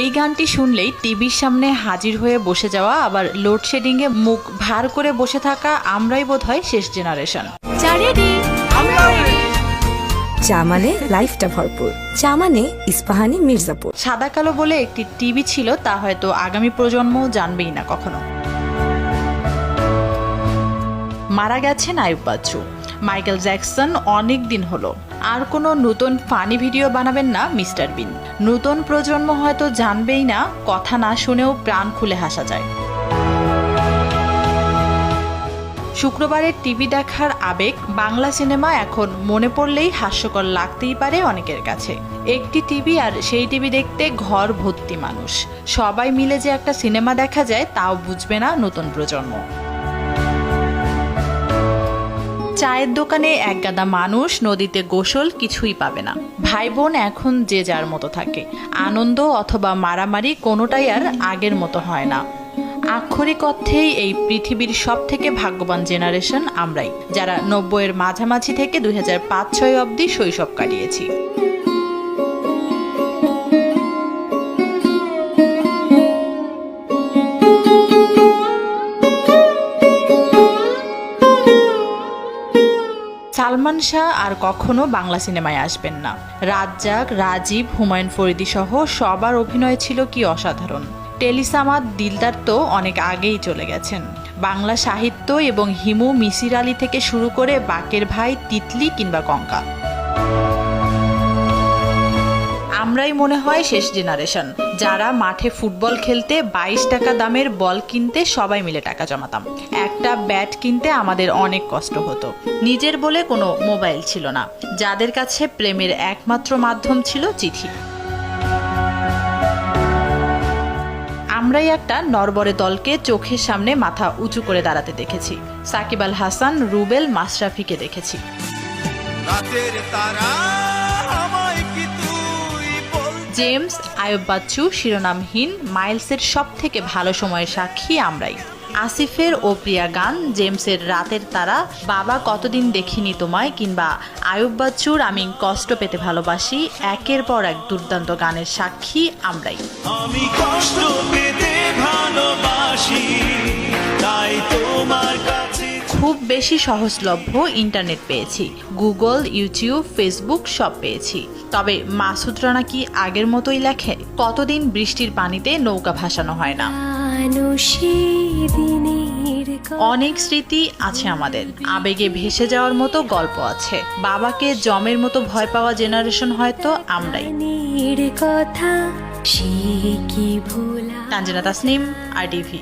এই গানটি শুনলেই টিভির সামনে হাজির হয়ে বসে যাওয়া আবার লোডশেডিংয়ে মুখ ভার করে বসে থাকা আমরাই বোধহয় শেষ জেনারেশন। চা মানে লাইফটা ভরপুর। চা মানে ইস্পাহানি মির্জাপুর। সাদা কালো বলে একটি টিভি ছিল তা হয়তো আগামী প্রজন্ম জানবেই না কখনো। মারা গেছেন আয়ুব বাচ্চু। মাইকেল জ্যাকসন অনেক দিন হলো। আর কোনো নতুন ফানি ভিডিও বানাবেন না মিস্টার বিন। নতুন প্রজন্ম হয়তো জানবেই না, কথা না শুনেও প্রাণ খুলে হাসা যায়। শুক্রবারের টিভি দেখার আবেগ বাংলা সিনেমা এখন মনে পড়লেই হাস্যকর লাগতেই পারে অনেকের কাছে। একটি টিভি আর সেই টিভি দেখতে ঘর ভর্তি মানুষ। সবাই মিলে যে একটা সিনেমা দেখা যায়, তাও বুঝবে না নতুন প্রজন্ম। চায়ের দোকানে একগাদা মানুষ নদীতে গোসল কিছুই পাবে না। ভাই বোন এখন যে যার মতো থাকে। আনন্দ অথবা মারামারি কোনোটাই আর আগের মতো হয় না। আক্ষরিক অর্থেই এই পৃথিবীর সব থেকে ভাগ্যবান জেনারেশন আমরাই, যারা নব্বইয়ের মাঝামাঝি থেকে দুই হাজার পাঁচ, ছয় অবধি শৈশব কাটিয়েছি। সালমান শাহ আর কখনো বাংলা সিনেমায় আসবেন না। রাজ্জাক, রাজীব, হুমায়ুন ফরিদি সহ সবার অভিনয় ছিল কি অসাধারণ। টেলিসামাদ, দিলদার তো অনেক আগেই চলে গেছেন। বাংলা সাহিত্য এবং হিমু, মিসির আলী থেকে শুরু করে বাকের ভাই, তিতলি কিংবা কঙ্কা। আমরাই মনে হয় শেষ জেনারেশন যারা মাঠে ফুটবল খেলতে বাইশ টাকা দামের বল কিনতে সবাই মিলে টাকা জমাতাম। একটা ব্যাট কিনতে আমাদের অনেক কষ্ট হতো। নিজের বলে কোনো মোবাইল ছিল না। যাদের কাছে প্রেমের একমাত্র মাধ্যম ছিল চিঠি। আমরাই একটা নরবরে দলকে চোখের সামনে মাথা উঁচু করে দাঁড়াতে দেখেছি। সাকিব আল হাসান, রুবেল, মাশরাফিকে দেখেছি। তারা জেমস আয়ব বাচ্চু শিরোনামহীন, মাইলসের সব থেকে ভালো সময়ের সাক্ষী আমরাই। আসিফের ও প্রিয়া গান, জেমসের রাতের তারা, বাবা কতদিন দেখিনি তোমায়, কিংবা আয়ুব বাচ্চুর আমি কষ্ট পেতে ভালোবাসি, একের পর এক দুর্দান্ত গানের সাক্ষী আমরাই। আমি কষ্ট পেতে বেশি সহজলভ্য ইন্টারনেট পেয়েছি। গুগল ইউটিউব ফেসবুক সব পেয়েছি। তবে মাসুদ রানা কি আগের মতোই লেখে? কতদিন বৃষ্টির পানিতে নৌকা ভাসানো হয় না। অনেক স্মৃতি আছে আমাদের। আবেগে ভেসে যাওয়ার মতো গল্প আছে। বাবাকে জমের মতো ভয় পাওয়া জেনারেশন হয়তো আমরাই। কথা সে কি ভোলা? তানজিনা তাসনিম আর ডিভি